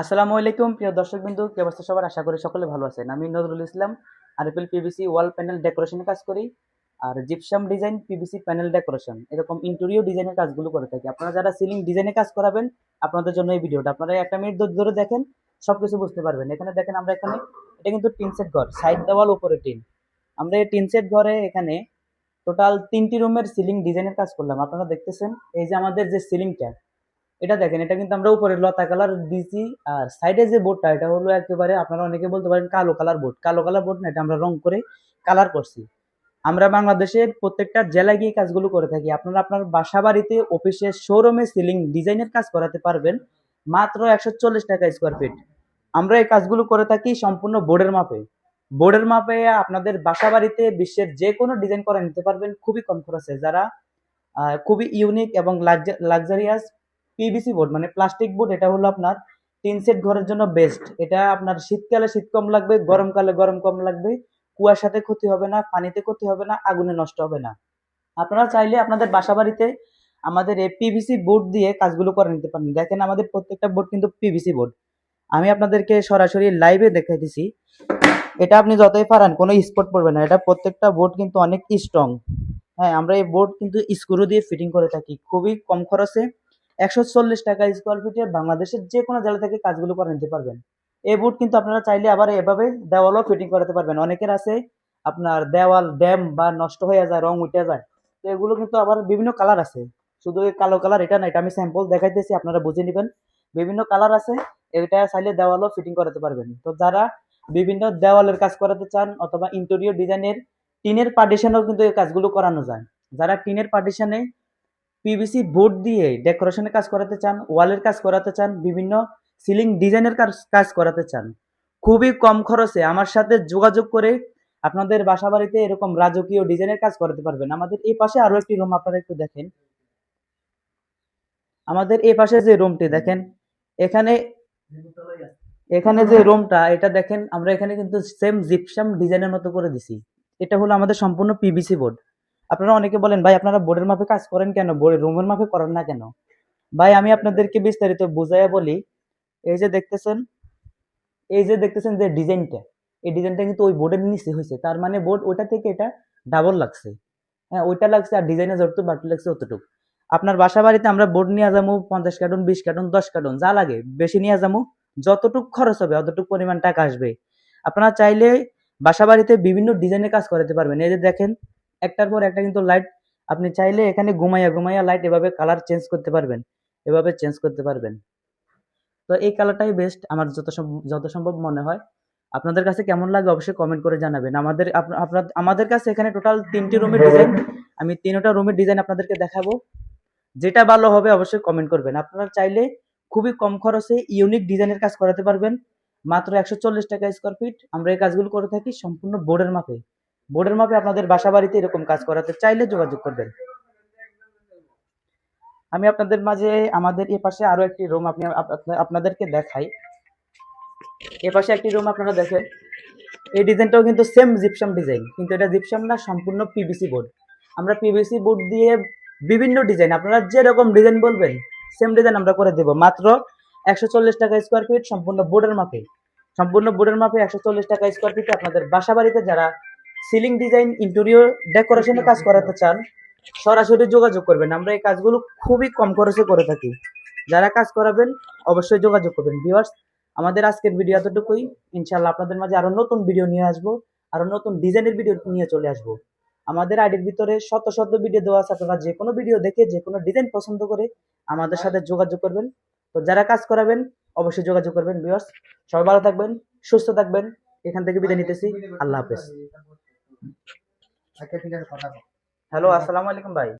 আসসালামু আলাইকুম, প্রিয় দর্শক বিন্দু কে অবস্থা সবার? আশা করি সকলে ভালো আছেন। আমি Nazrul Islam, RFL PVC wall panel ডেকোরেশনের কাজ করি আর gypsum design PVC panel decoration. এরকম ইন্টেরিয়র ডিজাইনের কাজগুলো করে থাকি। আপনারা যারা সিলিং ডিজাইনে কাজ করাবেন, আপনাদের জন্য এই ভিডিওটা। আপনারা একটা মিনিট ধরে- ধরে দেখেন, সবকিছু বুঝতে পারবেন। এখানে দেখেন আমরা এখানে, এটা কিন্তু টিন সেট ঘর, সাইড দেওয়াল, উপরে টিন। আমরা এই টিন সেট ঘরে এখানে টোটাল তিনটি রুমের সিলিং ডিজাইনের কাজ করলাম। আপনারা দেখতেছেন, এই যে আমাদের যে সিলিংটা এটা দেখেন, এটা কিন্তু আমরা উপরে লতা কালার দিয়েছি আর সাইডে যে বোর্ডটা, এটা হলো একেবারে আপনারা অনেকে বলতে পারেন কালো কালার বোর্ড। কালো কালার বোর্ড না, এটা আমরা রং করে কালার করছি। আমরা বাংলাদেশের প্রত্যেকটা জেলায় গিয়ে কাজগুলো করে থাকি। আপনারা আপনার বাসা বাড়িতে অফিসে শোরুমে সিলিং ডিজাইনের কাজ করাতে পারবেন। মাত্র একশো চল্লিশ টাকা স্কোয়ার ফিট আমরা এই কাজগুলো করে থাকি সম্পূর্ণ বোর্ডের মাপে। বোর্ডের মাপে আপনাদের বাসা বাড়িতে বিশ্বের যে কোনো ডিজাইন করে নিতে পারবেন। খুবই কম খরচে। যারা খুবই ইউনিক এবং লাক্সারিয়াস পিভিসি বোর্ড মানে প্লাস্টিক বোর্ড এটা হলো আপনার তিন সেট ঘরের জন্য বেস্ট এটা আপনার শীতকালে শীত কম লাগবে, গরমকালে গরম কম লাগবে। কুয়াশাতে ক্ষতি হবে না, পানিতে ক্ষতি হবে না, আগুনে নষ্ট হবে না। আপনারা চাইলে আপনাদের বাসা বাড়িতে আমাদের এই পিভিসি বোর্ড দিয়ে কাজগুলো করে নিতে পারেন। দেখেন আমাদের প্রত্যেকটা বোর্ড কিন্তু পিভিসি বোর্ড আমি আপনাদেরকে সরাসরি লাইভে দেখাই দিছি। এটা আপনি যতই পারান, কোনো স্পট পড়বে না। এটা প্রত্যেকটা বোর্ড কিন্তু অনেক স্ট্রং হ্যাঁ আমরা এই বোর্ড কিন্তু স্ক্রু দিয়ে ফিটিং করে থাকি। খুবই কম খরচে একশো চল্লিশ টাকা স্কোয়ার ফিটে বাংলাদেশের যে কোনো জেলা থেকে কাজগুলো করে নিতে পারবেন। এই বোর্ড কিন্তু আপনারা চাইলে আবার এভাবে দেওয়ালও ফিটিং করাতে পারবেন। অনেকের আছে আপনার দেওয়াল ড্যাম বা নষ্ট হয়ে যায়, রং উঠে যায়। তো এগুলো কিন্তু আবার বিভিন্ন কালার আছে। শুধু কালো কালার এটা না, এটা আমি স্যাম্পল দেখাইতেছি, আপনারা বুঝে নেবেন। বিভিন্ন কালার আছে, এটা চাইলে দেওয়ালও ফিটিং করাতে পারবেন। তো যারা বিভিন্ন দেওয়ালের কাজ করাতে চান অথবা ইন্টেরিয়র ডিজাইনের টিনের পার্টিশনেও কিন্তু এই কাজগুলো করানো যায়। যারা টিনের পার্টিশনে পিভিসি বোর্ড দিয়ে ডেকোরেশনের কাজ করাতে চান ওয়ালের কাজ করাতে চান, বিভিন্ন সিলিং ডিজাইনের কাজ করাতে চান। খুবই কম খরচে আমার সাথে যোগাযোগ করে আপনাদের বাসা বাড়িতে এরকম রাজকীয় ডিজাইনের কাজ করাতে পারবেন। আমাদের এই পাশে আরও একটি রুম আপনারা একটু দেখেন। আমাদের এই পাশে যে রুমটি দেখেন, এখানে এখানে যে রুমটা এটা দেখেন, আমরা এখানে কিন্তু সেম জিপসাম ডিজাইনের মতো করে দিছি। এটা হলো আমাদের সম্পূর্ণ পিভিসি বোর্ড আপনারা অনেকে বলেন, ভাই, আপনারা বোর্ডের মাপে কাজ করেন কেন? বোর্ডের রুমের মাপে করেন না কেন? ভাই, আমি আপনাদেরকে বিস্তারিত বুঝাইয়া বলি। এই যে দেখতেছেন, এই যে দেখতেছেন যে ডিজাইনটা, এই ডিজাইনটা কিন্তু ওই বোর্ডের নিচে হয়েছে তার মানে বোর্ড ওটা থেকে এটা ডাবল লাগছে। হ্যাঁ ওইটা লাগছে আর ডিজাইনে যতটুকু বাড়তি লাগছে অতটুকু। আপনার বাসা বাড়িতে আমরা বোর্ড নিয়ে যাব পঞ্চাশ কার্টুন, বিশ কার্টুন, দশ কার্টুন, যা লাগে, বেশি নিয়ে যাব যতটুকু খরচ হবে, অতটুকু পরিমাণ টাকা আসবে। আপনারা চাইলে বাসা বাড়িতে বিভিন্ন ডিজাইনের কাজ করাতে পারবেন। এই যে দেখেন একটার পর একটা কিন্তু লাইট আপনি চাইলে এখানে ঘুমাইয়া ঘুমাইয়া লাইট এভাবে কালার চেঞ্জ করতে পারবেন, এভাবে চেঞ্জ করতে পারবেন। তো এই কালারটাই বেস্ট আমার যত যত সম্ভব মনে হয়। আপনাদের কাছে কেমন লাগে অবশ্যই কমেন্ট করে জানাবেন। আমাদের আপনার আমাদের কাছে এখানে টোটাল তিনটি রুমের ডিজাইন আমি তিনটা রুমের ডিজাইন আপনাদেরকে দেখাবো। যেটা ভালো হবে অবশ্যই কমেন্ট করবেন। আপনারা চাইলে খুবই কম খরচে ইউনিক ডিজাইনের কাজ করাতে পারবেন। মাত্র একশো চল্লিশ টাকা স্কোয়ার ফিট আমরা এই কাজগুলো করে থাকি সম্পূর্ণ বোর্ডের মাপে। বোর্ডের মাপে আপনাদের বাসা বাড়িতে এরকম কাজ করাতে চাইলে যোগাযোগ করবেন। আমি আপনাদের মাঝে, আমাদের এ পাশে আরও একটি রুম আপনি আপনাদেরকে দেখাই। এ পাশে একটি রুম আপনারা দেখেন। এই ডিজাইনটাও কিন্তু সেম জিপসাম ডিজাইন কিন্তু এটা জিপসাম না, সম্পূর্ণ পিভিসি বোর্ড আমরা পিভিসি বোর্ড দিয়ে বিভিন্ন ডিজাইন আপনারা যেরকম ডিজাইন বলবেন সেম ডিজাইন আমরা করে দেব। মাত্র একশো চল্লিশ টাকা স্কোয়ার ফিট সম্পূর্ণ বোর্ডের মাপে। সম্পূর্ণ বোর্ডের মাপে একশো চল্লিশ টাকা স্কোয়ার ফিটে আপনাদের বাসা বাড়িতে যারা সিলিং ডিজাইন ইন্টেরিয়র ডেকোরেশনের কাজ করাতে চান, সরাসরি যোগাযোগ করবেন। আমরা এই কাজগুলো খুবই কম খরচে করে থাকি। যারা কাজ করাবেন, অবশ্যই যোগাযোগ করবেন। ভিউয়ার্স, আমাদের আজকের ভিডিও এতটুকুই। ইনশাল্লাহ আপনাদের মাঝে আরও নতুন ভিডিও নিয়ে আসব, আরও নতুন ডিজাইনের ভিডিও নিয়ে চলে আসব। আমাদের আইডির ভিতরে শত শত ভিডিও দেওয়া আছে, আপনারা যে কোনো ভিডিও দেখে, যে কোনো ডিজাইন পছন্দ করে আমাদের সাথে যোগাযোগ করবেন। তো যারা কাজ করাবেন, অবশ্যই যোগাযোগ করবেন। ভিউয়ার্স, সবাই ভালো থাকবেন, সুস্থ থাকবেন। এখান থেকে বিদায় নিতেছি। আল্লাহ হাফেজ। আচ্ছা ঠিক আছে কথা। হ্যালো আসসালামু আলাইকুম ভাই